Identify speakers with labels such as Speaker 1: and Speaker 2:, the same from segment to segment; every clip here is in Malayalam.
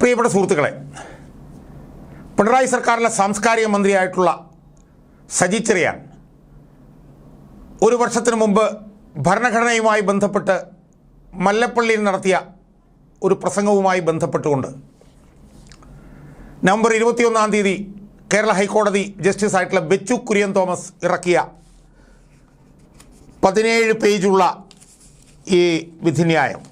Speaker 1: പ്രിയപ്പെട്ട സുഹൃത്തുക്കളെ പിണറായി സർക്കാരിലെ സാംസ്കാരിക മന്ത്രിയായിട്ടുള്ള സജി ചെറിയാൻ ഒരു വർഷത്തിന് മുമ്പ് ഭരണഘടനയുമായി ബന്ധപ്പെട്ട് മല്ലപ്പള്ളിയിൽ നടത്തിയ ഒരു പ്രസംഗവുമായി ബന്ധപ്പെട്ടുകൊണ്ട് നവംബർ ഇരുപത്തിയൊന്നാം തീയതി കേരള ഹൈക്കോടതി ജസ്റ്റിസ് ആയിട്ടുള്ള ബെച്ചു കുര്യൻ തോമസ് ഇറക്കിയ പതിനേഴ് പേജുള്ള ഈ വിധിന്യായം.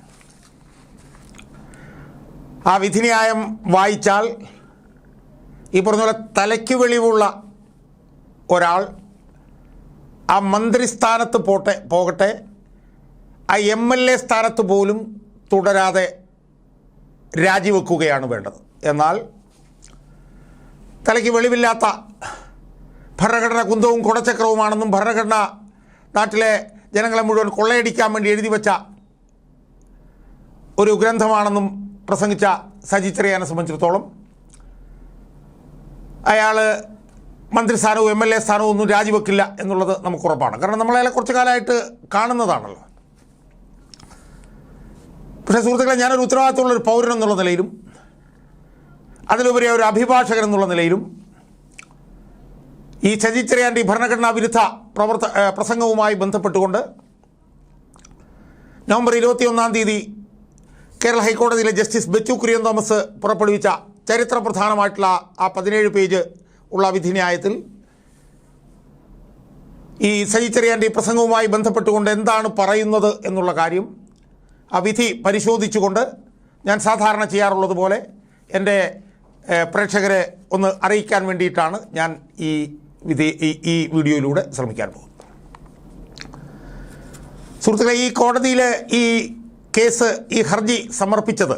Speaker 1: ആ വിധിന്യായം വായിച്ചാൽ ഈ പറഞ്ഞ പോലെ തലയ്ക്ക് വെളിവുള്ള ഒരാൾ ആ മന്ത്രിസ്ഥാനത്ത് പോട്ടെ പോകട്ടെ ആ എം എൽ എ സ്ഥാനത്ത് പോലും തുടരാതെ രാജിവെക്കുകയാണ് വേണ്ടത്. എന്നാൽ തലയ്ക്ക് വെളിവില്ലാത്ത ഭരണഘടന കുന്തവും കുടച്ചക്രവുമാണെന്നും ഭരണഘടന നാട്ടിലെ ജനങ്ങളെ മുഴുവൻ കൊള്ളയടിക്കാൻ വേണ്ടി എഴുതി വച്ച ഒരു ഗ്രന്ഥമാണെന്നും പ്രസംഗിച്ച സജി ചെറിയാനെ സംബന്ധിച്ചിടത്തോളം അയാൾ മന്ത്രിസ്ഥാനവും എം എൽ എ സ്ഥാനവും ഒന്നും രാജിവെക്കില്ല എന്നുള്ളത് നമുക്ക് ഉറപ്പാണ്. കാരണം നമ്മളയാളെ കുറച്ച് കാലമായിട്ട് കാണുന്നതാണല്ലോ. പക്ഷേ സുഹൃത്തുക്കളെ ഞാനൊരു ഉത്തരവാദിത്തമുള്ള ഒരു പൗരൻ എന്നുള്ള നിലയിലും അതിലുപരി ഒരു അഭിഭാഷകൻ എന്നുള്ള നിലയിലും ഈ സജി ചെറിയാന്റെ ഈ ഭരണഘടനാ വിരുദ്ധ പ്രവർത്ത പ്രസംഗവുമായി ബന്ധപ്പെട്ടുകൊണ്ട് നവംബർ ഇരുപത്തിയൊന്നാം തീയതി കേരള ഹൈക്കോടതിയിലെ ജസ്റ്റിസ് ബെച്ചു കുര്യൻ തോമസ് പുറപ്പെടുവിച്ച ചരിത്ര പ്രധാനമായിട്ടുള്ള ആ പതിനേഴ് പേജ് ഉള്ള വിധിന്യായത്തിൽ ഈ സജി ചെറിയാന്റെ ഈ പ്രസംഗവുമായി ബന്ധപ്പെട്ടുകൊണ്ട് എന്താണ് പറയുന്നത് എന്നുള്ള കാര്യം ആ വിധി പരിശോധിച്ചുകൊണ്ട് ഞാൻ സാധാരണ ചെയ്യാറുള്ളത് പോലെ എന്റെ പ്രേക്ഷകരെ ഒന്ന് അറിയിക്കാൻ വേണ്ടിയിട്ടാണ് ഞാൻ ഈ വിധി ഈ വീഡിയോയിലൂടെ ശ്രമിക്കാൻ പോകുന്നത്. സുഹൃത്തുക്കളെ ഈ കോടതിയിലെ ഈ കേസ് ഈ ഹർജി സമർപ്പിച്ചത്.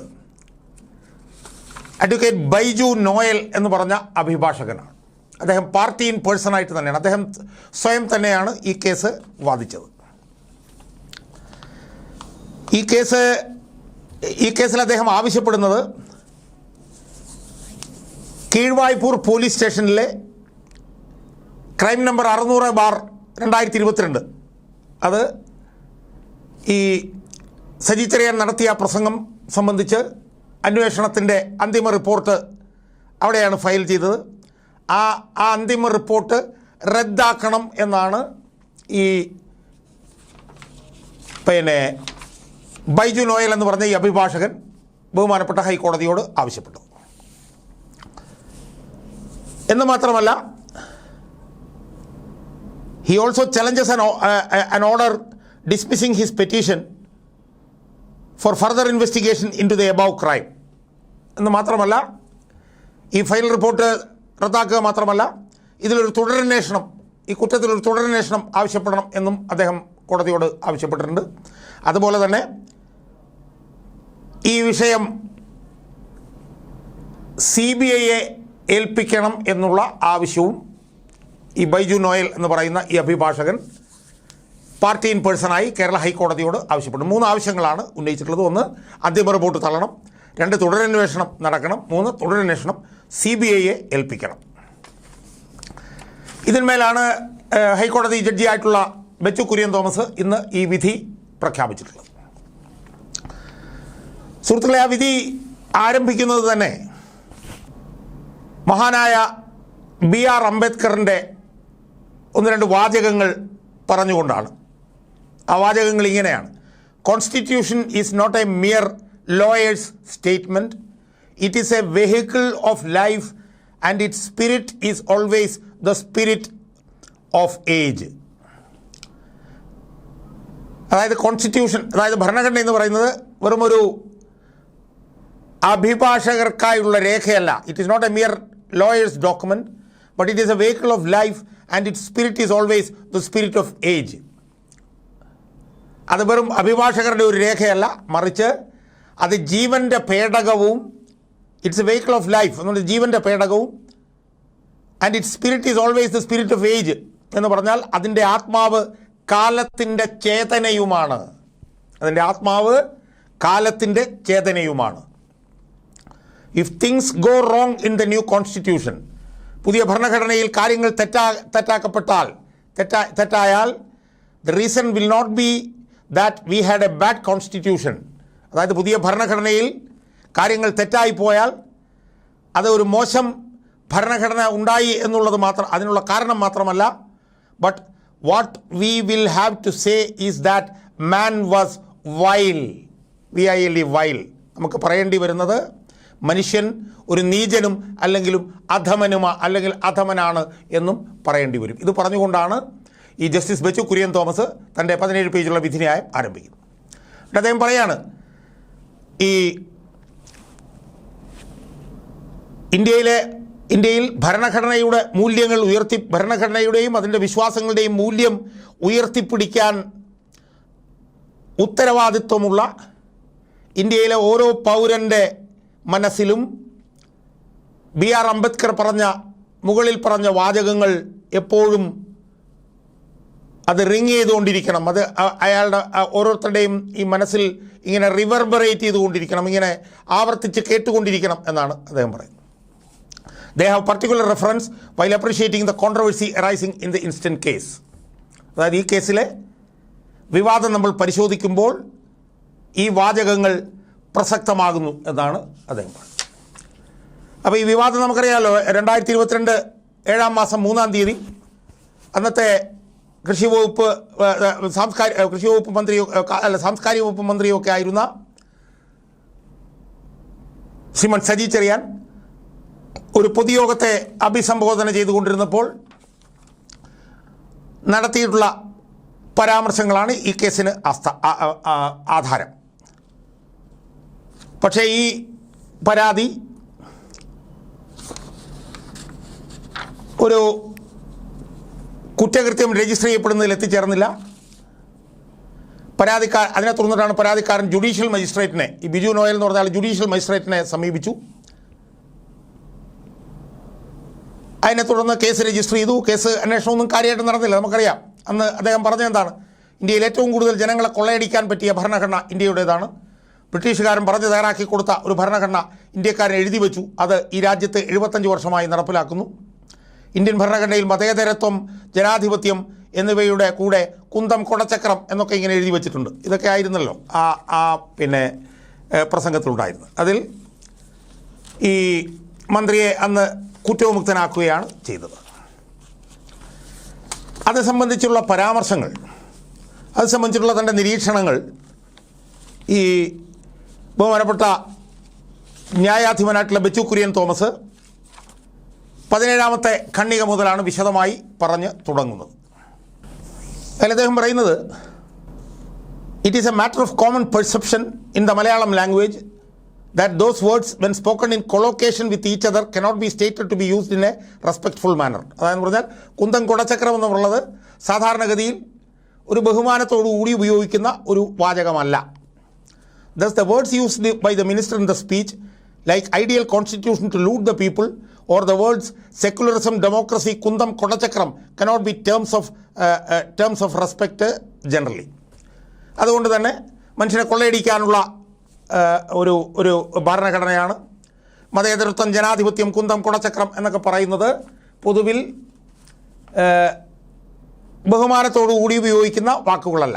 Speaker 1: അഡ്വക്കേറ്റ് ബൈജു നോയൽ എന്ന് പറഞ്ഞ അഭിഭാഷകനാണ്. അദ്ദേഹം പാർട്ടി ഇൻ പേഴ്സണായിട്ട് തന്നെയാണ്. അദ്ദേഹം സ്വയം തന്നെയാണ് ഈ കേസ് വാദിച്ചത്. ഈ കേസ് ഈ കേസിൽ അദ്ദേഹം ആവശ്യപ്പെടുന്നത് കീഴ്വായ്പൂർ പോലീസ് സ്റ്റേഷനിലെ ക്രൈം നമ്പർ അറുന്നൂറ് ബാർ രണ്ടായിരത്തി ഇരുപത്തിരണ്ട്. അത് ഈ സജി ചെറിയാൻ നടത്തിയ പ്രസംഗം സംബന്ധിച്ച് അന്വേഷണത്തിന്റെ അന്തിമ റിപ്പോർട്ട് അവിടെയാണ് ഫയൽ ചെയ്തത്. ആ ആ അന്തിമ റിപ്പോർട്ട് റദ്ദാക്കണം എന്നാണ് ഈ പിന്നെ ബൈജു നോയൽ എന്ന് പറഞ്ഞ ഈ അഭിഭാഷകൻ ബഹുമാനപ്പെട്ട ഹൈക്കോടതിയോട് ആവശ്യപ്പെട്ടു എന്ന് മാത്രമല്ല he also challenges an order dismissing his order dismissing further investigation into investigation into crime എന്ന് മാത്രമല്ല ഈ ഫൈനൽ റിപ്പോർട്ട് റദ്ദാക്കുക മാത്രമല്ല ഇതിലൊരു തുടരന്വേഷണം ഈ കുറ്റത്തിലൊരു തുടരന്വേഷണം ആവശ്യപ്പെടണം എന്നും അദ്ദേഹം കോടതിയോട് ആവശ്യപ്പെട്ടിട്ടുണ്ട്. അതുപോലെ തന്നെ ഈ വിഷയം സി ബി ഐയെ ഏൽപ്പിക്കണം എന്നുള്ള ആവശ്യവും ഈ ബൈജു നോയൽ എന്ന് പറയുന്ന ഈ അഭിഭാഷകൻ പാർട്ടി ഇൻ പേഴ്സണായി കേരള ഹൈക്കോടതിയോട് ആവശ്യപ്പെട്ടു മൂന്ന് ആവശ്യങ്ങളാണ് ഉന്നയിച്ചിട്ടുള്ളത്. ഒന്ന് അന്തിമ റിപ്പോർട്ട് തള്ളണം. രണ്ട് തുടരന്വേഷണം നടക്കണം. മൂന്ന് തുടരന്വേഷണം സി ബി ഐയെ ഏൽപ്പിക്കണം ഇതിന്മേലാണ് ഹൈക്കോടതി ജഡ്ജിയായിട്ടുള്ള ബെച്ചു കുര്യൻ തോമസ് ഇന്ന് ഈ വിധി പ്രഖ്യാപിച്ചിട്ടുള്ളത്. സുഹൃത്തുക്കളെ ആ വിധി ആരംഭിക്കുന്നത് തന്നെ മഹാനായ ബി ആർ അംബേദ്കറിന്റെ ഒന്ന് രണ്ട് വാചകങ്ങൾ പറഞ്ഞുകൊണ്ടാണ്. ആ വാചകങ്ങൾ ഇങ്ങനെയാണ്. Constitution is not a mere lawyers statement it is a vehicle of life and it spirit is always the spirit of age അതായത് കോൺസ്റ്റിറ്റ്യൂഷൻ അതായത് ഭരണഘടന എന്ന് പറയുന്നത് വെറും ഒരു അഭിഭാഷകർക്കായുള്ള രേഖയല്ല. It is not a mere lawyers document but it is a vehicle of life and it spirit is always the spirit of age അത് വെറും അഭിഭാഷകരുടെ ഒരു രേഖയല്ല. മറിച്ച് അത് ജീവന്റെ പേടകവും it's a vehicle of life എന്നുള്ളത് ജീവന്റെ പേടകവും and it spirit is always the spirit of age എന്ന് പറഞ്ഞാൽ അതിന്റെ ആത്മാവ് കാലത്തിന്റെ ചേതനയുമാണ്. അതിന്റെ ആത്മാവ് കാലത്തിന്റെ ചേതനയുമാണ്. If things go wrong in the new constitution പുതിയ ഭരണഘടനയിൽ കാര്യങ്ങൾ തെറ്റാ തെറ്റാക്കപ്പെട്ടാൽ തെറ്റാ തെറ്റായാൽ the reason will not be that we had a bad constitution അതായത് പുതിയ ഭരണഘടനയിൽ കാര്യങ്ങൾ തെറ്റായി പോയാൽ അത് ഒരു മോശം ഭരണഘടന ഉണ്ടായി എന്നുള്ളത് മാത്രം അതിനുള്ള കാരണം മാത്രമല്ല. But what we will have to say is that man was vile V I L E vile നമുക്ക് പറയേണ്ടി വരുന്നത് മനുഷ്യൻ ഒരു നീചനും അല്ലെങ്കിലും അധമനുമ അല്ലെങ്കിൽ അധമനാണ് എന്നും പറയേണ്ടി വരും. ഇത് പറഞ്ഞുകൊണ്ടാണ് ഈ ജസ്റ്റിസ് ബെച്ചു കുര്യൻ തോമസ് തന്റെ പതിനേഴ് പേജുള്ള വിധിന്യായം ആരംഭിക്കുന്നു. എന്നിട്ട് അദ്ദേഹം പറയാണ് ഈ ഇന്ത്യയിലെ ഇന്ത്യയിൽ ഭരണഘടനയുടെ മൂല്യങ്ങൾ ഉയർത്തി ഭരണഘടനയുടെയും അതിന്റെ വിശ്വാസങ്ങളുടെയും മൂല്യം ഉയർത്തിപ്പിടിക്കാൻ ഉത്തരവാദിത്വമുള്ള ഇന്ത്യയിലെ ഓരോ പൗരന്റെ മനസ്സിലും ബി ആർ അംബേദ്കർ പറഞ്ഞ മുകളിൽ പറഞ്ഞ വാചകങ്ങൾ എപ്പോഴും അത് റിങ് ചെയ്തുകൊണ്ടിരിക്കണം. അത് അയാളുടെ ഓരോരുത്തരുടെയും ഈ മനസ്സിൽ ഇങ്ങനെ റിവർബറേറ്റ് ചെയ്തുകൊണ്ടിരിക്കണം. ഇങ്ങനെ ആവർത്തിച്ച് കേട്ടുകൊണ്ടിരിക്കണം എന്നാണ് അദ്ദേഹം പറയുന്നത്. They have particular reference while appreciating the controversy arising in the instant case അതായത് ഈ കേസിലെ വിവാദം നമ്മൾ പരിശോധിക്കുമ്പോൾ ഈ വാചകങ്ങൾ പ്രസക്തമാകുന്നു എന്നാണ് അദ്ദേഹം പറഞ്ഞത് അപ്പോൾ ഈ വിവാദം നമുക്കറിയാമല്ലോ രണ്ടായിരത്തി ഇരുപത്തിരണ്ട് ഏഴാം മാസം മൂന്നാം തീയതി അന്നത്തെ കൃഷി വകുപ്പ് സാംസ്കാരിക കൃഷി വകുപ്പ് മന്ത്രിയോ അല്ല സാംസ്കാരിക വകുപ്പ് മന്ത്രിയോ ഒക്കെ ആയിരുന്ന ശ്രീമൻ സജി ചെറിയാൻ ഒരു പൊതുയോഗത്തെ അഭിസംബോധന ചെയ്തുകൊണ്ടിരുന്നപ്പോൾ നടത്തിയിട്ടുള്ള പരാമർശങ്ങളാണ് ഈ കേസിന് അസ്ഥ ആധാരം. പക്ഷേ ഈ പരാതി ഒരു കുറ്റകൃത്യം രജിസ്റ്റർ ചെയ്യപ്പെടുന്നതിൽ എത്തിച്ചേർന്നില്ല. പരാതിക്കാർ അതിനെ തുടർന്നിട്ടാണ് പരാതിക്കാരൻ ജുഡീഷ്യൽ മജിസ്ട്രേറ്റിനെ ഈ ബിജു നോയൽ എന്ന് പറഞ്ഞാൽ ജുഡീഷ്യൽ മജിസ്ട്രേറ്റിനെ സമീപിച്ചു. അതിനെ തുടർന്ന് കേസ് രജിസ്റ്റർ ചെയ്തു. കേസ് അന്വേഷണമൊന്നും കാര്യമായിട്ട് നടന്നില്ല നമുക്കറിയാം. അന്ന് അദ്ദേഹം പറഞ്ഞത് എന്താണ്? ഇന്ത്യയിൽ ഏറ്റവും കൂടുതൽ ജനങ്ങളെ കൊള്ളയടിക്കാൻ പറ്റിയ ഭരണഘടന ഇന്ത്യയുടേതാണ്. ബ്രിട്ടീഷുകാരൻ പറഞ്ഞ് തയ്യാറാക്കി കൊടുത്ത ഒരു ഭരണഘടന ഇന്ത്യക്കാരൻ എഴുതി വെച്ചു. അത് ഈ രാജ്യത്ത് എഴുപത്തഞ്ച് വർഷമായി നടപ്പിലാക്കുന്നു. ഇന്ത്യൻ ഭരണഘടനയിൽ മതേതരത്വം ജനാധിപത്യം എന്നിവയുടെ കൂടെ കുന്തം കുടച്ചക്രം എന്നൊക്കെ ഇങ്ങനെ എഴുതി വെച്ചിട്ടുണ്ട്. ഇതൊക്കെ ആയിരുന്നല്ലോ ആ ആ പിന്നെ പ്രസംഗത്തിലുണ്ടായിരുന്നു അതിൽ ഈ മന്ത്രിയെ അന്ന് കുറ്റവിമുക്തനാക്കുകയാണ് ചെയ്തത്. അത് സംബന്ധിച്ചുള്ള പരാമർശങ്ങൾ അത് സംബന്ധിച്ചുള്ള തന്റെ നിരീക്ഷണങ്ങൾ ഈ ബഹുമാനപ്പെട്ട ന്യായാധിപനായിട്ടുള്ള ബെച്ചു കുര്യൻ തോമസ് പതിനേഴാമത്തെ ഖണ്ണിക മുതലാണ് വിശദമായി പറഞ്ഞ് തുടങ്ങുന്നത്. അതിൽ അദ്ദേഹം പറയുന്നത് it is a matter of common perception in the Malayalam language that those words when spoken in collocation with each other cannot be stated to be used in a respectful manner അതായത് പറഞ്ഞാൽ കുന്തം കുടച്ചക്രം എന്നുള്ളത് സാധാരണഗതിയിൽ ഒരു ബഹുമാനത്തോടുകൂടി ഉപയോഗിക്കുന്ന ഒരു വാചകമല്ല. Thus the words used by the minister in the speech like ideal constitution to loot the people or the words secularism, democracy, kundam, kodachakram, cannot be terms of, uh, uh, terms uh, generally. അതുകൊണ്ട് തന്നെ മനുഷ്യനെ കൊള്ളയടിക്കാനുള്ള ഒരു ഒരു ഭരണഘടനയാണ് മതേതരത്വം ജനാധിപത്യം കുന്തം കുടച്ചക്രം എന്നൊക്കെ പറയുന്നത് പൊതുവിൽ ആ, ബഹുമാനത്തോടു കൂടി ഉപയോഗിക്കുന്ന വാക്കുകളല്ല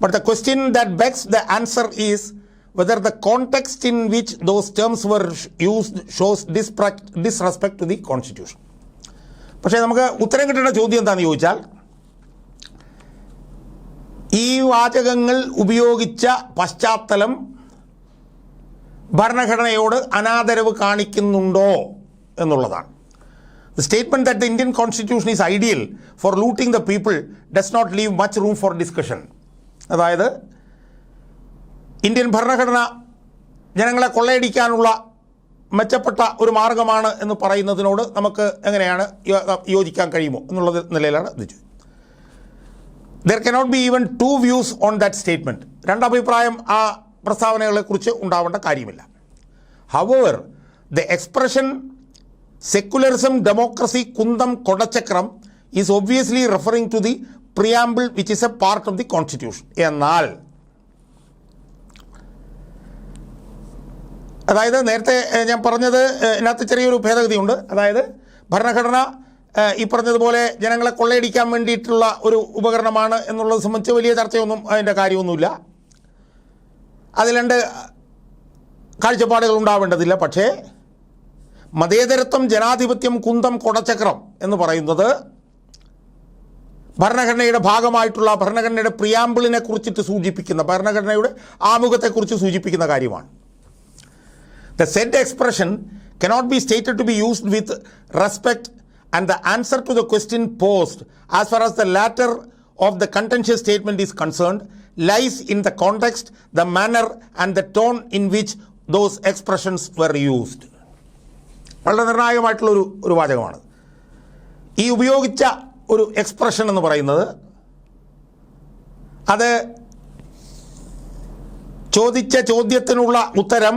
Speaker 1: But the question that begs the answer is whether the context in which those terms were used shows disrespect to the Constitution. പക്ഷേ നമുക്ക് ഉത്തരം കിട്ടേണ്ട ചോദ്യം എന്താണെന്ന് ചോദിച്ചാൽ ഈ വാചകങ്ങൾ ഉപയോഗിച്ച പശ്ചാത്തലം ഭരണഘടനയോട് അനാദരവ് കാണിക്കുന്നുണ്ടോ എന്നുള്ളതാണ് the statement that the Indian constitution is ideal for looting the people does not leave much room for discussion അതായത് ഇന്ത്യൻ ഭരണഘടന ജനങ്ങളെ കൊള്ളയടിക്കാനുള്ള മെച്ചപ്പെട്ട ഒരു മാർഗമാണ് എന്ന് പറയുന്നതിനോട് നമുക്ക് എങ്ങനെയാണ് യോജിക്കാൻ കഴിയുമോ എന്നുള്ളത് നിലയിലാണ് ഇത് ചോദിച്ചത് there cannot be even two views on that statement രണ്ടഭിപ്രായം ആ പ്രസ്താവനകളെക്കുറിച്ച് ഉണ്ടാവേണ്ട കാര്യമില്ല. However the expression secularism democracy കുന്തം കൊടച്ചക്രം is obviously referring to the preamble which is a part of the constitution എന്നാൽ അതായത് നേരത്തെ ഞാൻ പറഞ്ഞത് ഇതിനകത്ത് ചെറിയൊരു ഭേദഗതിയുണ്ട്. അതായത് ഭരണഘടന ഈ പറഞ്ഞതുപോലെ ജനങ്ങളെ കൊള്ളയടിക്കാൻ വേണ്ടിയിട്ടുള്ള ഒരു ഉപകരണമാണ് എന്നുള്ളത് സംബന്ധിച്ച് വലിയ ചർച്ചയൊന്നും അതിന്റെ കാര്യമൊന്നുമില്ല. അതിൽ രണ്ട് കാഴ്ചപ്പാടുകൾ ഉണ്ടാവേണ്ടതില്ല. പക്ഷേ മതേതരത്വം ജനാധിപത്യം കുന്തം കൊടച്ചക്രം എന്ന് പറയുന്നത് ഭരണഘടനയുടെ ഭാഗമായിട്ടുള്ള ഭരണഘടനയുടെ പ്രിയാമ്പിളിനെ കുറിച്ചിട്ട് സൂചിപ്പിക്കുന്ന ഭരണഘടനയുടെ ആമുഖത്തെക്കുറിച്ച് സൂചിപ്പിക്കുന്ന കാര്യമാണ്. The said expression cannot be stated to be used with respect, and the answer to the question posed, as far as the latter of the contentious statement is concerned, lies in the context, the manner, and the tone in which those expressions were used. വളരെ നിർണായകമായിട്ടുള്ള ഒരു ഒരു വാചകമാണ് ഈ ഉപയോഗിച്ച ഒരു എക്സ്പ്രഷൻ എന്ന് പറയുന്നത് അത് ചോദിച്ച ചോദ്യത്തിനുള്ള ഉത്തരം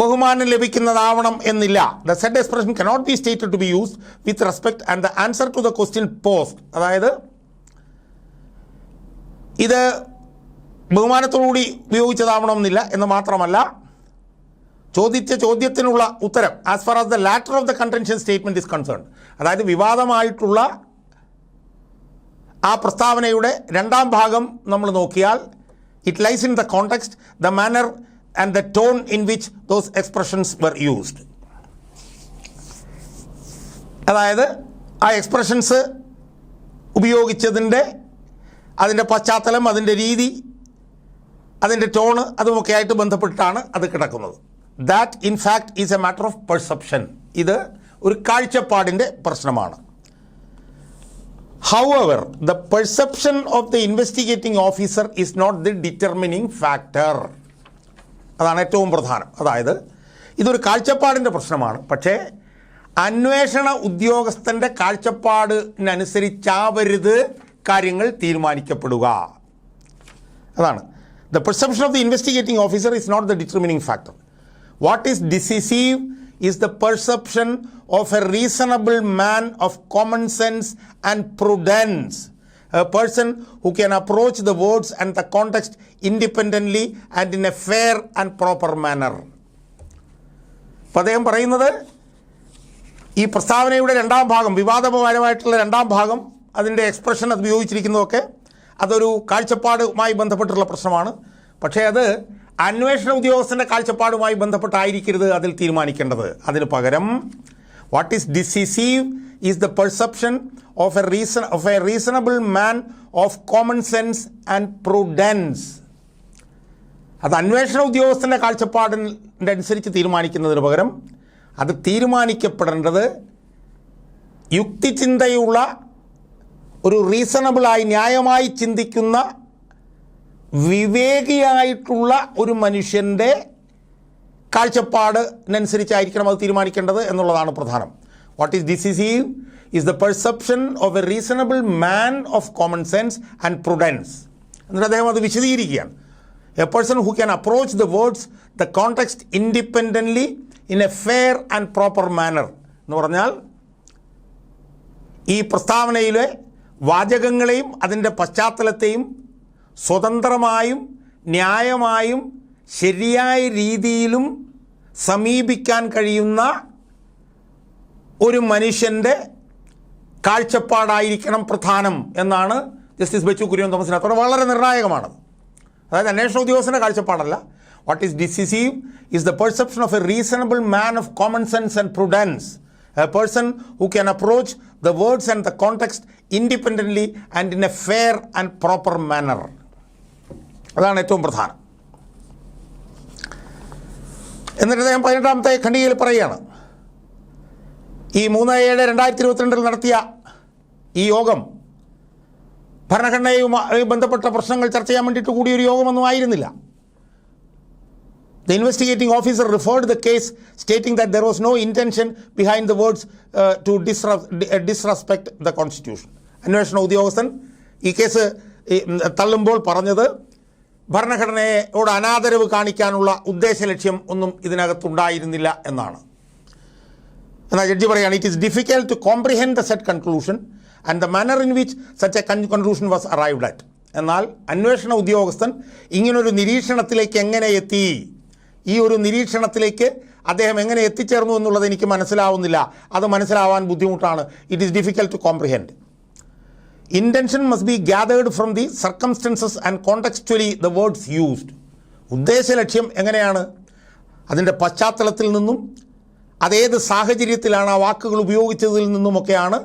Speaker 1: ബഹുമാനം ലഭിക്കുന്നതാവണം എന്നില്ല. The said expression cannot be stated to be use with respect and the answer to the question posed അതായത് ഇത് ബഹുമാനത്തോടുകൂടി ഉപയോഗിച്ചതാവണം എന്നില്ല എന്ന് മാത്രമല്ല ചോദിച്ച ചോദ്യത്തിനുള്ള ഉത്തരം as far as the latter of the contention statement is concern അതായത് വിവാദമായിട്ടുള്ള ആ പ്രസ്താവനയുടെ രണ്ടാം ഭാഗം നമ്മൾ നോക്കിയാൽ it lies in the context the manner and the tone in which those expressions were used അതായത് ആ എക്സ്പ്രഷൻസ് ഉപയോഗിച്ചതിന്റെ അതിന്റെ പശ്ചാത്തലം അതിന്റെ രീതി അതിന്റെ ടോണ് അതുമൊക്കെ ആയിട്ട് ബന്ധപ്പെട്ടാണ് അത് കിടക്കുന്നത്. That in fact is a matter of perception ഇത് ഒരു കാഴ്ചപ്പാടിന്റെ പ്രശ്നമാണ്. How However, the perception of the investigating officer is not the determining factor. അതാണ് ഏറ്റവും പ്രധാനം. അതായത് ഇതൊരു കാഴ്ചപ്പാടിന്റെ പ്രശ്നമാണ്. പക്ഷേ അന്വേഷണ ഉദ്യോഗസ്ഥന്റെ കാഴ്ചപ്പാടിനനുസരിച്ചാവരുത് കാര്യങ്ങൾ തീരുമാനിക്കപ്പെടുക. അതാണ്. The perception of the investigating officer is not the determining factor what is decisive is the perception of a reasonable man of common sense and prudence. A person who can approach the words and the context independently and in a fair and proper manner. അപ്പം അദ്ദേഹം പറയുന്നത് ഈ പ്രസ്താവനയുടെ രണ്ടാം ഭാഗം വിവാദപരമായിട്ടുള്ള രണ്ടാം ഭാഗം അതിന്റെ എക്സ്പ്രഷൻ അത് ഉപയോഗിച്ചിരിക്കുന്നതൊക്കെ അതൊരു കാഴ്ചപ്പാടുമായി ബന്ധപ്പെട്ടുള്ള പ്രശ്നമാണ് പക്ഷേ അത് അന്വേഷണ ഉദ്യോഗസ്ഥന്റെ കാഴ്ചപ്പാടുമായി ബന്ധപ്പെട്ടായിരിക്കരുത് അതിൽ തീരുമാനിക്കേണ്ടത് അതിന് പകരം what is decisive is the perception of a reason of a reasonable man of common sense and prudence അത് അന്വേഷണ ഉദ്യോഗസ്ഥന്റെ കാഴ്ചപ്പാടിന്റെ അനുസരിച്ച് തീരുമാനിക്കുന്നതിന് പകരം അത് തീരുമാനിക്കപ്പെടേണ്ടത് യുക്തിചിന്തയുള്ള ഒരു റീസണബിളായി ന്യായമായി ചിന്തിക്കുന്ന വിവേകിയായിട്ടുള്ള ഒരു മനുഷ്യന്റെ കാഴ്ചപ്പാടിനനുസരിച്ചായിരിക്കണം അത് തീരുമാനിക്കേണ്ടത് എന്നുള്ളതാണ് പ്രധാനം. What is decisive the perception of a reasonable man of common sense and prudence എന്നിട്ട് അദ്ദേഹം അത് വിശദീകരിക്കുകയാണ്. A person who can approach the words the context independently in a fair and proper manner എന്ന് പറഞ്ഞാൽ ഈ പ്രസ്താവനയിലെ വാചകങ്ങളെയും അതിന്റെ പശ്ചാത്തലത്തെയും സ്വതന്ത്രമായും ന്യായമായും ശരിയായ രീതിയിലും സമീപിക്കാൻ കഴിയുന്ന ഒരു മനുഷ്യന്റെ കാഴ്ചപ്പാടായിരിക്കണം പ്രധാനം എന്നാണ് ജസ്റ്റിസ് ബച്ചു കുര്യൻ തോമസിനകത്തോടെ വളരെ നിർണായകമാണത്. അതായത് അന്വേഷണ ഉദ്യോഗസ്ഥന്റെ കാഴ്ചപ്പാടല്ല. What is decisive is the perception of a reasonable man of common sense and prudence a person who can approach the words and the context independently and in a fair and proper manner അതാണ് ഏറ്റവും പ്രധാനം. എന്നിട്ട് അദ്ദേഹം പതിനെട്ടാമത്തെ ഖണ്ഡികയിൽ പറയുകയാണ്. ഈ മൂന്ന് ഏഴ് രണ്ടായിരത്തി ഇരുപത്തിരണ്ടിൽ നടത്തിയ ഈ യോഗം ഭരണഘടനയുമായി ബന്ധപ്പെട്ട പ്രശ്നങ്ങൾ ചർച്ച ചെയ്യാൻ വേണ്ടിയിട്ട് കൂടിയൊരു യോഗമൊന്നും ആയിരുന്നില്ല The investigating officer referred the case stating that there was no intention behind the words uh, to disrespect the constitution. അന്വേഷണ ഉദ്യോഗസ്ഥൻ ഈ കേസ് തള്ളുമ്പോൾ പറഞ്ഞത് ഭരണഘടനയോട് അനാദരവ് കാണിക്കാനുള്ള ഉദ്ദേശ ലക്ഷ്യം ഒന്നും ഇതിനകത്തുണ്ടായിരുന്നില്ല എന്നാണ് എന്നാൽ ജഡ്ജി പറയുകയാണ് it is difficult to comprehend the said conclusion and the manner in which such a conclusion was arrived at എന്നാൽ അന്വേഷണ ഉദ്യോഗസ്ഥൻ ഇങ്ങനൊരു നിരീക്ഷണത്തിലേക്ക് എങ്ങനെ എത്തി? ഈ ഒരു നിരീക്ഷണത്തിലേക്ക് അദ്ദേഹം എങ്ങനെ എത്തിച്ചേർന്നു എന്നുള്ളത് എനിക്ക് മനസ്സിലാവുന്നില്ല. അത് മനസ്സിലാവാൻ ബുദ്ധിമുട്ടാണ്. It is difficult to comprehend intention must be gathered from the circumstances and contextually the words used ഉദ്ദേശ ലക്ഷ്യം എങ്ങനെയാണ്? അതിന്റെ പശ്ചാത്തലത്തിൽ നിന്നും അതേത് സാഹചര്യത്തിലാണ് ആ വാക്കുകൾ ഉപയോഗിച്ചതിൽ നിന്നുമൊക്കെയാണ്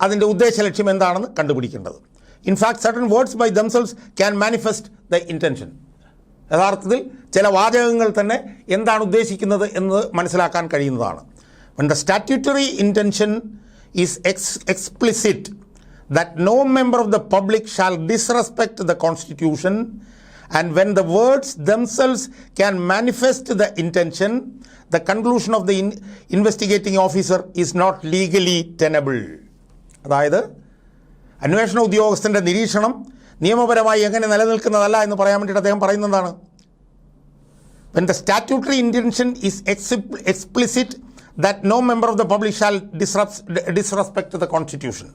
Speaker 1: അതിന്റെ ഉദ്ദേശ ലക്ഷ്യം എന്താണെന്ന് കണ്ടുപിടിക്കേണ്ടത്. In fact certain words by themselves can manifest the intention യഥാർത്ഥത്തിൽ ചില വാചകങ്ങൾ തന്നെ എന്താണ് ഉദ്ദേശിക്കുന്നത് എന്ന് മനസ്സിലാക്കാൻ കഴിയുന്നതാണ്. When the statutory intention is ex- explicit that no member of the public shall disrespect the constitution and when the words themselves can manifest the intention the conclusion of the in- investigating officer is not legally tenable അതായത് അന്വേഷണ ഉദ്യോഗസ്ഥന്റെ നിരീക്ഷണം നിയമപരമായി എങ്ങനെ നിലനിൽക്കുന്നതല്ല എന്ന് പറയാൻ വേണ്ടിയിട്ട് അദ്ദേഹം പറയുന്നതാണ് statutory intention is ex- explicit that no member of the public shall disrupt, disrespect the constitution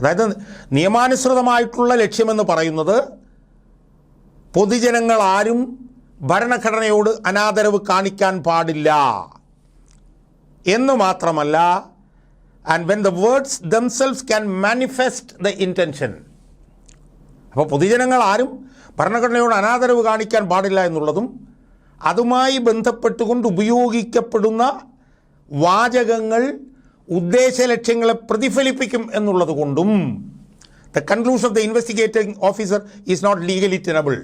Speaker 1: അതായത് നിയമാനുസൃതമായിട്ടുള്ള ലക്ഷ്യമെന്ന് പറയുന്നത് പൊതുജനങ്ങൾ ആരും ഭരണഘടനയോട് അനാദരവ് കാണിക്കാൻ പാടില്ല. എന്ന് മാത്രമല്ല and when the words themselves can manifest the intention അപ്പോൾ പൊതുജനങ്ങൾ ആരും ഭരണഘടനയോട് അനാദരവ് കാണിക്കാൻ പാടില്ല എന്നുള്ളതും അതുമായി ബന്ധപ്പെട്ടുകൊണ്ട് ഉപയോഗിക്കപ്പെടുന്ന വാചകങ്ങൾ ഉദ്ദേശ ലക്ഷ്യങ്ങളെ പ്രതിഫലിപ്പിക്കും എന്നുള്ളത് കൊണ്ടും the conclusion of the investigating officer is not legally tenable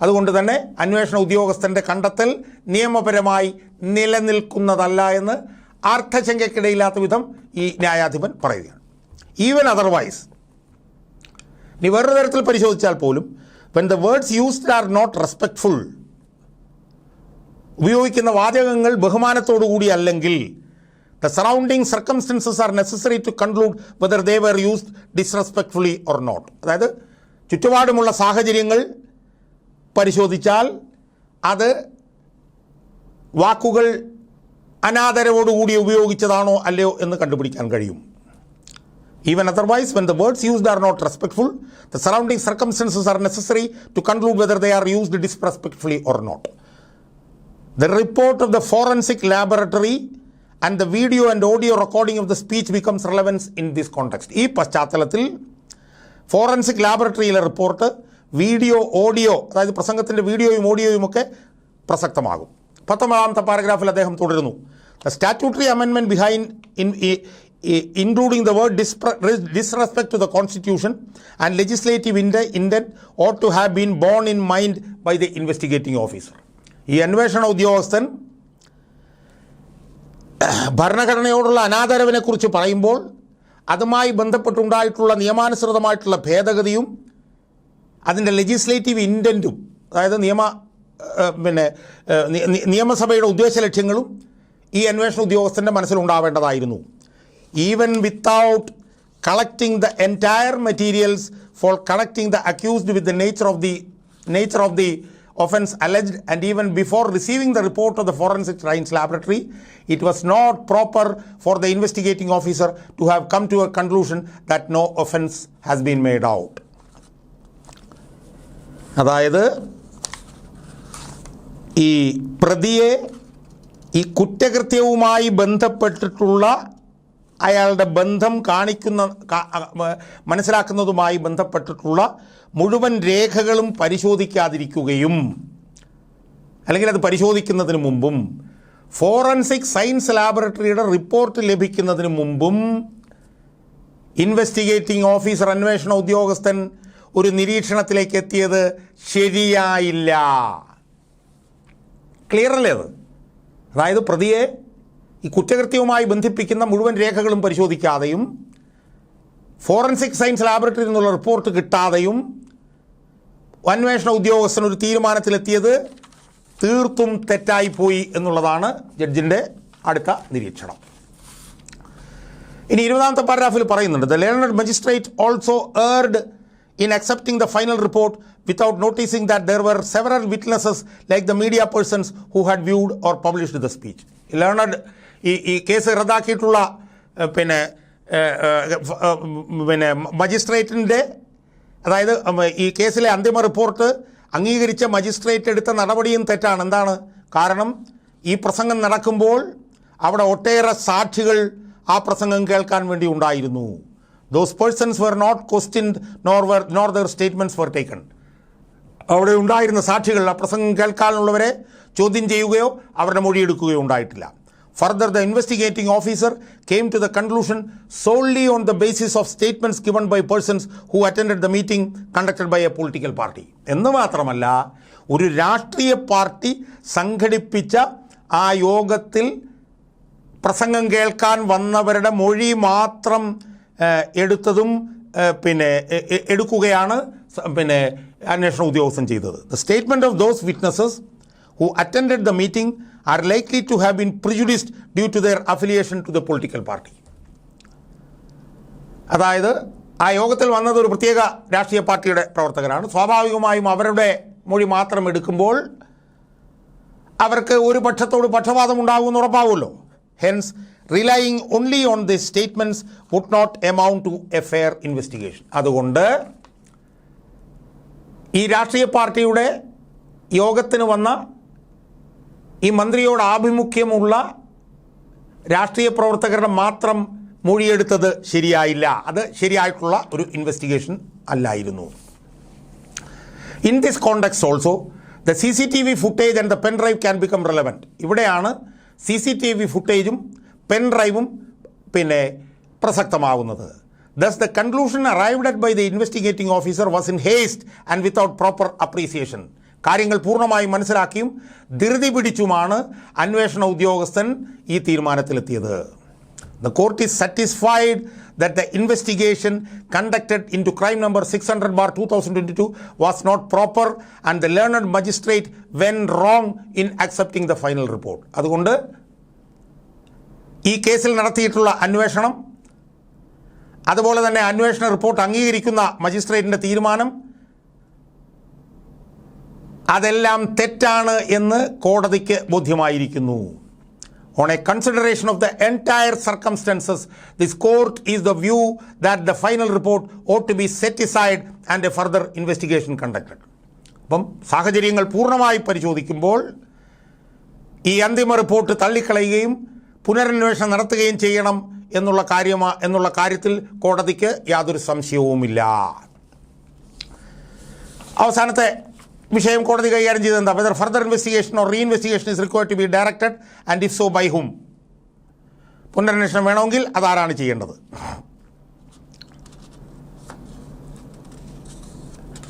Speaker 1: അതുകൊണ്ട് തന്നെ അന്വേഷണ ഉദ്യോഗസ്ഥന്റെ കണ്ടെത്തൽ നിയമപരമായി നിലനിൽക്കുന്നതല്ല എന്ന് അർത്ഥശങ്കയ്ക്കിടയില്ലാത്ത വിധം ഈ ന്യായാധിപൻ പറയുകയാണ്. ഈവൻ അതർവൈസ് ഇനി വേറൊരു തരത്തിൽ പരിശോധിച്ചാൽ പോലും when the words used are not respectful ഉപയോഗിക്കുന്ന വാചകങ്ങൾ ബഹുമാനത്തോടു കൂടി അല്ലെങ്കിൽ the surrounding circumstances are necessary to conclude whether they were used disrespectfully or not അതായത് ചുറ്റുപാടുമുള്ള സാഹചര്യങ്ങൾ പരിശോധിച്ചാൽ അത് വാക്കുകൾ അനാദരവോടുകൂടി ഉപയോഗിച്ചതാണോ അല്ലയോ എന്ന് കണ്ടുപിടിക്കാൻ കഴിയും Even otherwise, when the words used are not respectful, the surrounding circumstances are necessary to conclude whether they are used disrespectfully or not. The report of the forensic laboratory and the video and audio recording of the speech becomes relevant in this context. ഈ പശ്ചാത്തലത്തിൽ ഫോറൻസിക് ലാബറട്ടറിയിലെ റിപ്പോർട്ട് വീഡിയോ ഓഡിയോ അതായത് പ്രസംഗത്തിന്റെ വീഡിയോയും ഓഡിയോയും ഒക്കെ പ്രസക്തമാകും. പത്തൊമ്പതാമത്തെ പാരഗ്രാഫിൽ അദ്ദേഹം തുടരുന്നു. The statutory അമെൻമെന്റ് behind in including the dispre- disrespect to the constitution and legislative intent, ought to have been borne in mind by the investigating officer. ഈ അന്വേഷണ ഉദ്യോഗസ്ഥൻ ഭരണഘടനയോടുള്ള അനാദരവിനെക്കുറിച്ച് പറയുമ്പോൾ അതുമായി ബന്ധപ്പെട്ടുണ്ടായിട്ടുള്ള നിയമാനുസൃതമായിട്ടുള്ള ഭേദഗതിയും അതിന്റെ ലെജിസ്ലേറ്റീവ് ഇന്റന്റും അതായത് നിയമ പിന്നെ നിയമസഭയുടെ ഉദ്ദേശ ലക്ഷ്യങ്ങളും ഈ അന്വേഷണ ഉദ്യോഗസ്ഥന്റെ മനസ്സിലുണ്ടാവേണ്ടതായിരുന്നു. Even without collecting the entire materials for collecting the accused with the nature of the nature of the offence alleged and even before receiving the report of the forensic science laboratory it was not proper for the investigating officer to have come to a conclusion that no offence has been made out അതായത് ഈ പ്രതിയെ ഈ കുറ്റകൃത്യവുമായി ബന്ധപ്പെട്ടിട്ടുള്ള അയാളുടെ ബന്ധം കാണിക്കുന്ന മനസ്സിലാക്കുന്നതുമായി ബന്ധപ്പെട്ടിട്ടുള്ള മുഴുവൻ രേഖകളും പരിശോധിക്കാതിരിക്കുകയും അല്ലെങ്കിൽ അത് പരിശോധിക്കുന്നതിന് മുമ്പും ഫോറൻസിക് സയൻസ് ലാബറട്ടറിയുടെ റിപ്പോർട്ട് ലഭിക്കുന്നതിന് മുമ്പും ഇൻവെസ്റ്റിഗേറ്റിംഗ് ഓഫീസർ അന്വേഷണ ഉദ്യോഗസ്ഥൻ ഒരു നിരീക്ഷണത്തിലേക്ക് എത്തിയത് ശരിയായില്ല. ക്ലിയർ അല്ലേ അത്? അതായത് പ്രതിയെ ഈ കുറ്റകൃത്യവുമായി ബന്ധിപ്പിക്കുന്ന മുഴുവൻ രേഖകളും പരിശോധിക്കാതെയും ഫോറൻസിക് സയൻസ് ലാബറട്ടറിയിൽ നിന്നുള്ള റിപ്പോർട്ട് കിട്ടാതെയും അന്വേഷണ ഉദ്യോഗസ്ഥൻ ഒരു തീരുമാനത്തിലെത്തിയത് തീർത്തും തെറ്റായിപ്പോയി എന്നുള്ളതാണ് ജഡ്ജിന്റെ അടുത്ത നിരീക്ഷണം. ഇനി ഇരുപതാമത്തെ പാരാഗ്രാഫിൽ പറയുന്നുണ്ട് the learned magistrate also erred in accepting the final report without noticing that there were several witnesses like the media persons who had viewed or published the speech learned ഈ ഈ കേസ് റദ്ദാക്കിയിട്ടുള്ള പിന്നെ പിന്നെ മജിസ്ട്രേറ്റിന്റെ അതായത് ഈ കേസിലെ അന്തിമ റിപ്പോർട്ട് അംഗീകരിച്ച മജിസ്ട്രേറ്റ് എടുത്ത നടപടിയും തെറ്റാണ്. എന്താണ്? കാരണം ഈ പ്രസംഗം നടക്കുമ്പോൾ അവിടെ ഒട്ടേറെ സാക്ഷികൾ ആ പ്രസംഗം കേൾക്കാൻ വേണ്ടി ഉണ്ടായിരുന്നു. Those persons were not questioned nor were nor their statements were taken അവിടെ ഉണ്ടായിരുന്ന സാക്ഷികൾ ആ പ്രസംഗം കേൾക്കാനുള്ളവരെ ചോദ്യം ചെയ്യുകയോ അവരുടെ മൊഴിയെടുക്കുകയോ ഉണ്ടായിട്ടില്ല. Further the investigating officer came to the conclusion solely on the basis of statements given by persons who attend the meeting conducted by a political party എന്ന് മാത്രമല്ല ഒരു രാഷ്ട്രീയ പാർട്ടി സംഘടിപ്പിച്ച ആ യോഗത്തിൽ പ്രസംഗം കേൾക്കാൻ വന്നവരുടെ മൊഴി മാത്രം എടുത്തതും പിന്നെ എടുക്കുകയാണ് പിന്നെ അന്വേഷണ ഉദ്യോഗസ്ഥൻ ചെയ്തത്. The statement of those witnesses who attended the meeting are likely to have been prejudiced due to their affiliation to the political party അതായത് ആ യോഗത്തിൽ വന്നത് ഒരു പ്രത്യേക രാഷ്ട്രീയ പാർട്ടിയുടെ പ്രവർത്തകരാണ് സ്വാഭാവികമായും അവരുടെ മൊഴി മാത്രം എടുക്കുമ്പോൾ അവർക്ക് ഒരു പക്ഷത്തോട് പക്ഷപാതം ഉണ്ടാകുമെന്ന് ഉറപ്പാവുമല്ലോ. Hence relying only on the statements would not amount to a fair investigation അതുകൊണ്ട് ഈ രാഷ്ട്രീയ പാർട്ടിയുടെ യോഗത്തിന് വന്ന ഈ മന്ത്രിയോട് ആഭിമുഖ്യമുള്ള രാഷ്ട്രീയ പ്രവർത്തകരുടെ മാത്രം മൊഴിയെടുത്തത് ശരിയായില്ല. അത് ശരിയായിട്ടുള്ള ഒരു ഇൻവെസ്റ്റിഗേഷൻ അല്ലായിരുന്നു. In this context also the C C T V footage and the pen drive can become relevant ഇവിടെയാണ് സി സി ടി വി ഫുട്ടേജും പെൻ ഡ്രൈവും പിന്നെ പ്രസക്തമാവുന്നത്. Thus the conclusion arrived at by the investigating officer was in haste and without proper appreciation കാര്യങ്ങൾ പൂർണമായും മനസ്സിലാക്കിയും ധൃതി പിടിച്ചുമാണ് അന്വേഷണ ഉദ്യോഗസ്ഥൻ ഈ തീരുമാനത്തിലെത്തിയത്. The court is satisfied that the investigation conducted into crime number 600 bar 2022 was not proper and the learned magistrate went wrong in accepting the final report അതുകൊണ്ട് ഈ കേസിൽ നടത്തിയിട്ടുള്ള അന്വേഷണം അതുപോലെ തന്നെ അന്വേഷണ റിപ്പോർട്ട് അംഗീകരിക്കുന്ന മജിസ്ട്രേറ്റിന്റെ തീരുമാനം അതെല്ലാം തെറ്റാണ് എന്ന് കോടതിക്ക് ബോധ്യമായിരിക്കുന്നു On a consideration of the entire circumstances, this court is the view that the final report ought to be set aside and a further investigation conducted. അപ്പം സാഹചര്യങ്ങൾ പൂർണമായി പരിശോധിക്കുമ്പോൾ ഈ അന്തിമ റിപ്പോർട്ട് തള്ളിക്കളയുകയും പുനരന്വേഷണം നടത്തുകയും ചെയ്യണം എന്നുള്ള കാര്യമാ എന്നുള്ള കാര്യത്തിൽ കോടതിക്ക് യാതൊരു സംശയവുമില്ല. അവസാനത്തെ വിഷയം കോടതി കൈകാര്യം ചെയ്തത് എന്താ? Whether further investigation or re investigation is require to be directed and if so by hmm പുനരന്വേഷണം വേണമെങ്കിൽ അതാരാണ് ചെയ്യേണ്ടത്?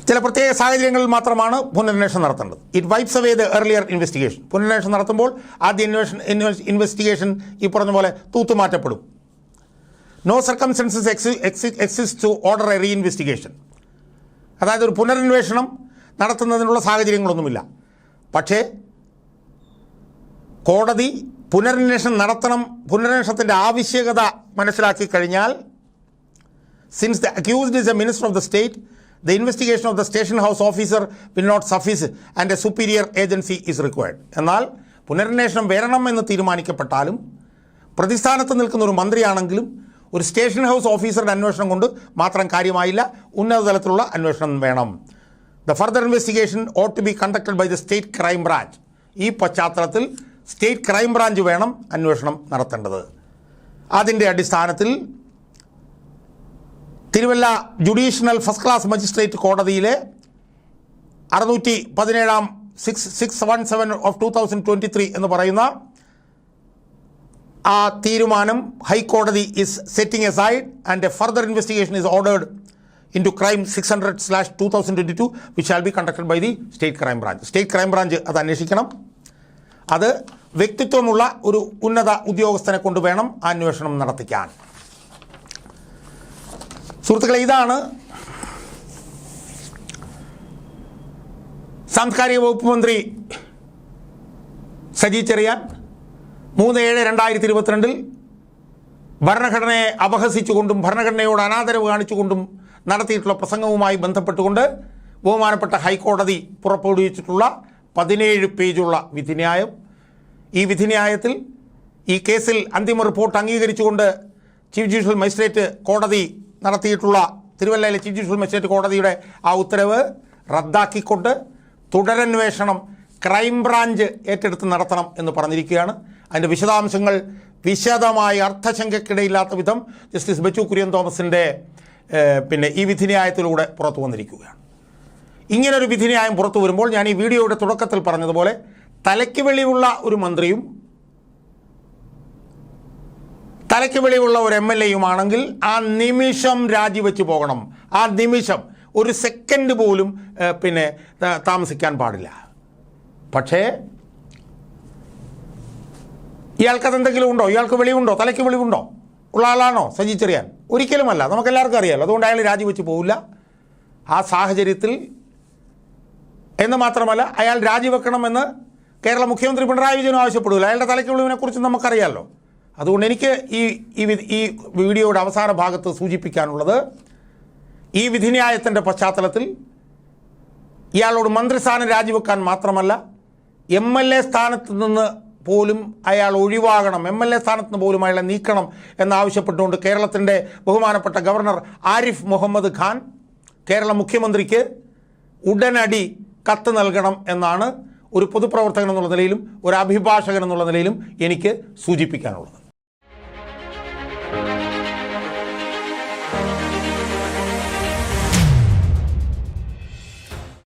Speaker 1: ചില പ്രത്യേക സാഹചര്യങ്ങളിൽ മാത്രമാണ് പുനരന്വേഷണം നടത്തേണ്ടത്. It wipes away the earlier investigation പുനരന്വേഷണം നടത്തുമ്പോൾ ആദ്യ ഇൻവെസ്റ്റിഗേഷൻ ഈ പറഞ്ഞ പോലെ തൂത്തുമാറ്റപ്പെടും. No circumstances exist to order a reinvestigation അതായത് ഒരു പുനരന്വേഷണം നടത്തുന്നതിനുള്ള സാഹചര്യങ്ങളൊന്നുമില്ല. പക്ഷേ കോടതി പുനരന്വേഷണം നടത്തണം പുനരന്വേഷണത്തിന്റെ ആവശ്യകത മനസ്സിലാക്കി കഴിഞ്ഞാൽ since the accused is a minister of the state the investigation of the station house officer will not suffice and a superior agency is required എന്നാൽ പുനരന്വേഷണം വരണം എന്ന് തീരുമാനിക്കപ്പെട്ടാലും പ്രതിസ്ഥാനത്ത് നിൽക്കുന്ന ഒരു മന്ത്രിയാണെങ്കിലും ഒരു സ്റ്റേഷൻ ഹൗസ് ഓഫീസറുടെ അന്വേഷണം കൊണ്ട് മാത്രം കാര്യമായില്ല. ഉന്നത തലത്തിലുള്ള അന്വേഷണം വേണം. The further investigation ought to be conducted by the state crime branch ഈ പശ്ചാത്തലത്തിൽ സ്റ്റേറ്റ് ക്രൈം ബ്രാഞ്ച് വേണം അന്വേഷണം നടത്തേണ്ടത്. അതിന്റെ അടിസ്ഥാനത്തിൽ Thiruvalla judicial first class magistrate കോടതിയിലെ അറുന്നൂറ്റി പതിനേഴാം six six one seven of two thousand twenty three എന്ന് പറയുന്ന ആ തീരുമാനം ഹൈക്കോടതി is setting aside and a further investigation is ordered in to crime six hundred slash two thousand twenty two which shall be conducted by the state crime branch state crime branch അത് അന്വേഷിക്കണം. അത് വ്യക്തിത്വമുള്ള ഒരു ഉന്നത ഉദ്യോഗസ്ഥനെ കൊണ്ട് വേണം അന്വേഷണം നടത്തിക്കാൻ. സുഹൃത്തുക്കളെ ഇതാണ് സാംസ്കാരിക വകുപ്പ് മന്ത്രി സജി ചെറിയാൻ. മൂന്ന് ഏഴ് രണ്ടായിരത്തി ഇരുപത്തിരണ്ടിൽ ഭരണഘടനയെ അപഹസിച്ചുകൊണ്ടും ഭരണഘടനയോട് അനാദരവ് കാണിച്ചുകൊണ്ടും നടത്തിയിട്ടുള്ള പ്രസംഗവുമായി ബന്ധപ്പെട്ടുകൊണ്ട് ബഹുമാനപ്പെട്ട ഹൈക്കോടതി പുറപ്പെടുവിച്ചിട്ടുള്ള പതിനേഴ് പേജുള്ള വിധിന്യായം. ഈ വിധിന്യായത്തിൽ ഈ കേസിൽ അന്തിമ റിപ്പോർട്ട് അംഗീകരിച്ചുകൊണ്ട് ചീഫ് ജുഡീഷ്യൽ മജിസ്ട്രേറ്റ് കോടതി നടത്തിയിട്ടുള്ള തിരുവല്ലയിലെ ചീഫ് ജുഡീഷ്യൽ മജിസ്ട്രേറ്റ് കോടതിയുടെ ആ ഉത്തരവ് റദ്ദാക്കിക്കൊണ്ട് തുടരന്വേഷണം ക്രൈംബ്രാഞ്ച് ഏറ്റെടുത്ത് നടത്തണം എന്ന് പറഞ്ഞിരിക്കുകയാണ്. അതിന്റെ വിശദാംശങ്ങൾ വിശദമായി അർത്ഥശങ്കയ്ക്കിടയില്ലാത്ത വിധം ജസ്റ്റിസ് ബച്ചു കുര്യൻ തോമസിന്റെ പിന്നെ ഈ വിധിന്യായത്തിലൂടെ പുറത്തു വന്നിരിക്കുകയാണ്. ഇങ്ങനൊരു വിധിന്യായം പുറത്തു വരുമ്പോൾ ഞാൻ ഈ വീഡിയോയുടെ തുടക്കത്തിൽ പറഞ്ഞതുപോലെ തലയ്ക്ക് വെളിവുള്ള ഒരു മന്ത്രിയും തലയ്ക്ക് വെളിവുള്ള ഒരു എം എൽ എയുമാണെങ്കിൽ ആ നിമിഷം രാജിവെച്ച് പോകണം. ആ നിമിഷം ഒരു സെക്കൻഡ് പോലും പിന്നെ താമസിക്കാൻ പാടില്ല. പക്ഷേ ഇയാൾക്കത് എന്തെങ്കിലും ഉണ്ടോ? ഇയാൾക്ക് വെളിവുണ്ടോ? തലയ്ക്ക് വെളിവുണ്ടോ? ഉള്ള ആളാണോ? സജി ചെറിയാൻ. നമുക്ക് എല്ലാവർക്കും അറിയാമല്ലോ അതുകൊണ്ട് അയാൾ രാജിവെച്ച് പോവില്ല. ആ സാഹചര്യത്തിൽ എന്ന് മാത്രമല്ല അയാൾ രാജിവെക്കണമെന്ന് കേരള മുഖ്യമന്ത്രി പിണറായി വിജയനും ആവശ്യപ്പെടില്ല അയാളുടെ തലയ്ക്കുള്ളതിനെ കുറിച്ച് നമുക്കറിയാമല്ലോ അതുകൊണ്ട് എനിക്ക് ഈ ഈ വീഡിയോയുടെ അവസാന ഭാഗത്ത് സൂചിപ്പിക്കാനുള്ളത് ഈ വിധിന്യായത്തിന്റെ പശ്ചാത്തലത്തിൽ ഇയാളോട് മന്ത്രിസ്ഥാനം രാജിവെക്കാൻ മാത്രമല്ല എം എൽ എ സ്ഥാനത്ത് നിന്ന് പോലും അയാൾ ഒഴിവാകണം എം എൽ എ സ്ഥാനത്ത് നിന്ന് പോലും അയാളെ നീക്കണം എന്നാവശ്യപ്പെട്ടുകൊണ്ട് കേരളത്തിന്റെ ബഹുമാനപ്പെട്ട ഗവർണർ ആരിഫ് മുഹമ്മദ് ഖാൻ കേരള മുഖ്യമന്ത്രിക്ക് ഉടനടി കത്ത് നൽകണം എന്നാണ് ഒരു പൊതുപ്രവർത്തകൻ എന്നുള്ള നിലയിലും ഒരു അഭിഭാഷകൻ എന്നുള്ള നിലയിലും എനിക്ക് സൂചിപ്പിക്കാനുള്ളത്.